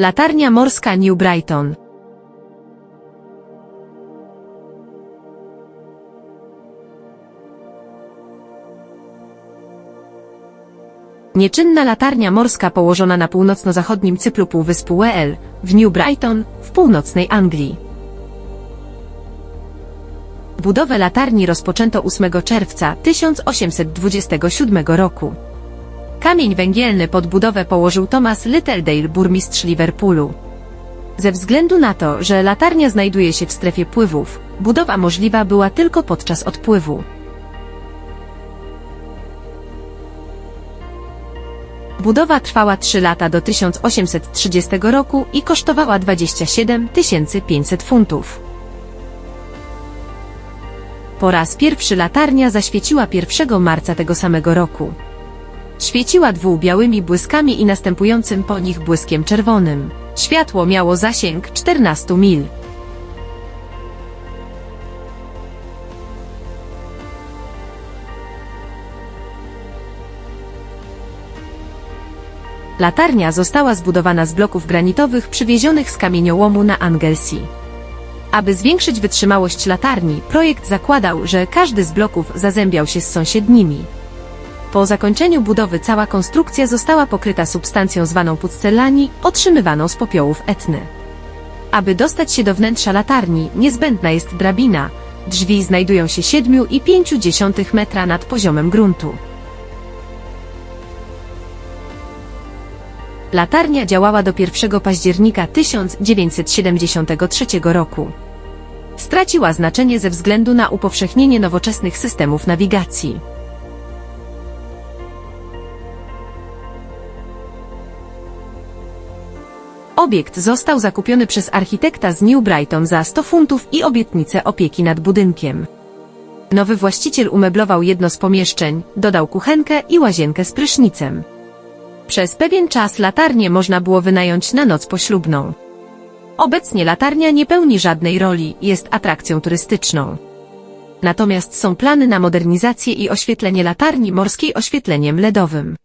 Latarnia morska New Brighton. Nieczynna latarnia morska położona na północno-zachodnim cyplu półwyspu Weel, w New Brighton, w północnej Anglii. Budowę latarni rozpoczęto 8 czerwca 1827 roku. Kamień węgielny pod budowę położył Thomas Littledale, burmistrz Liverpoolu. Ze względu na to, że latarnia znajduje się w strefie pływów, budowa możliwa była tylko podczas odpływu. Budowa trwała 3 lata do 1830 roku i kosztowała 27 500 funtów. Po raz pierwszy latarnia zaświeciła 1 marca tego samego roku. Świeciła dwubiałymi błyskami i następującym po nich błyskiem czerwonym. Światło miało zasięg 14 mil. Latarnia została zbudowana z bloków granitowych przywiezionych z kamieniołomu na Anglesey. Aby zwiększyć wytrzymałość latarni, projekt zakładał, że każdy z bloków zazębiał się z sąsiednimi. Po zakończeniu budowy cała konstrukcja została pokryta substancją zwaną pucellani, otrzymywaną z popiołów etny. Aby dostać się do wnętrza latarni, niezbędna jest drabina. Drzwi znajdują się 7,5 metra nad poziomem gruntu. Latarnia działała do 1 października 1973 roku. Straciła znaczenie ze względu na upowszechnienie nowoczesnych systemów nawigacji. Obiekt został zakupiony przez architekta z New Brighton za 100 funtów i obietnicę opieki nad budynkiem. Nowy właściciel umeblował jedno z pomieszczeń, dodał kuchenkę i łazienkę z prysznicem. Przez pewien czas latarnię można było wynająć na noc poślubną. Obecnie latarnia nie pełni żadnej roli, jest atrakcją turystyczną. Natomiast są plany na modernizację i oświetlenie latarni morskiej oświetleniem LEDowym.